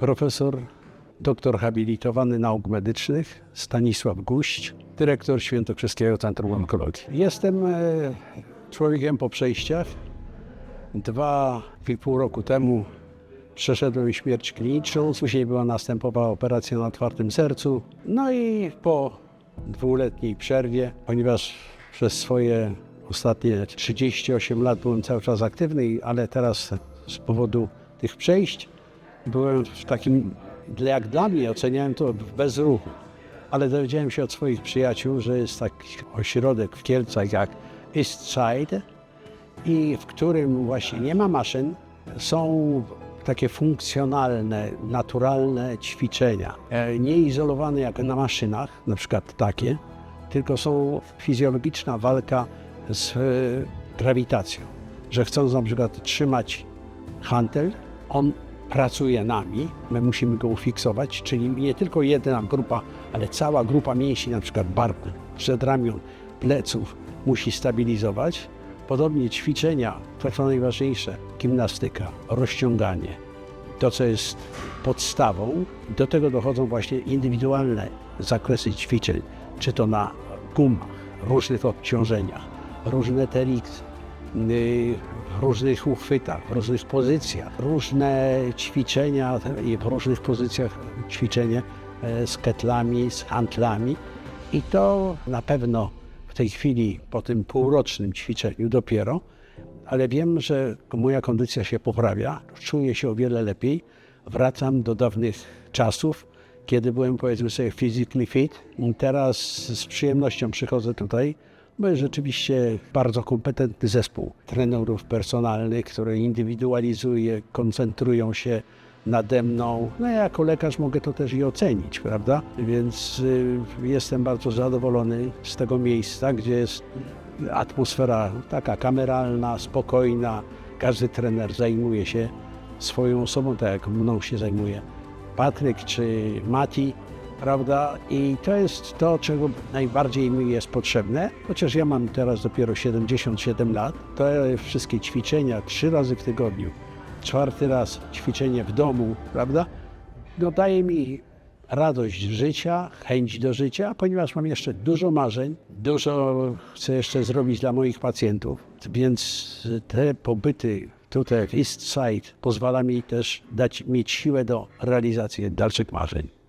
profesor, doktor habilitowany nauk medycznych Stanisław Guść, dyrektor Świętokrzyskiego Centrum Onkologii. Jestem e, człowiekiem po przejściach. Dwa i pół roku temu przeszedłem śmierć kliniczną, później była następowała operacja na otwartym sercu. No i po dwuletniej przerwie, ponieważ przez swoje ostatnie 38 lat byłem cały czas aktywny, ale teraz z powodu tych przejść byłem w takim, jak dla mnie, oceniałem to w bezruchu. Ale dowiedziałem się od swoich przyjaciół, że jest taki ośrodek w Kielcach jak East Side i w którym właśnie nie ma maszyn, są takie funkcjonalne, naturalne ćwiczenia. E, Nie izolowane jak na maszynach, na przykład takie, tylko są fizjologiczna walka z e, grawitacją. Że chcąc na przykład trzymać hantel, on pracuje nami, my musimy go ufiksować, czyli nie tylko jedna grupa, ale cała grupa mięśni, na przykład barku, przedramion, pleców musi stabilizować. Podobnie ćwiczenia, to co najważniejsze, gimnastyka, rozciąganie, to co jest podstawą. Do tego dochodzą właśnie indywidualne zakresy ćwiczeń, czy to na gumach, różnych obciążeniach, różne TRX, y, w różnych uchwytach, w różnych pozycjach, różne ćwiczenia i w różnych pozycjach ćwiczenie e, z ketlami, z hantlami. I to na pewno w tej chwili, po tym półrocznym ćwiczeniu dopiero, ale wiem, że moja kondycja się poprawia, czuję się o wiele lepiej. Wracam do dawnych czasów, kiedy byłem powiedzmy sobie physically fit. Teraz z przyjemnością przychodzę tutaj, jest rzeczywiście bardzo kompetentny zespół trenerów personalnych, który indywidualizuje, koncentrują się nade mną. No ja jako lekarz mogę to też i ocenić, prawda? Więc y, jestem bardzo zadowolony z tego miejsca, gdzie jest atmosfera taka kameralna, spokojna. Każdy trener zajmuje się swoją osobą, tak jak mną się zajmuje Patryk czy Mati, prawda? I to jest to, czego najbardziej mi jest potrzebne. Chociaż ja mam teraz dopiero 77 lat, to wszystkie ćwiczenia trzy razy w tygodniu, czwarty raz ćwiczenie w domu, prawda? No daje mi radość życia, chęć do życia, ponieważ mam jeszcze dużo marzeń, dużo chcę jeszcze zrobić dla moich pacjentów, więc te pobyty tutaj w East Side pozwala mi też dać mieć siłę do realizacji dalszych marzeń.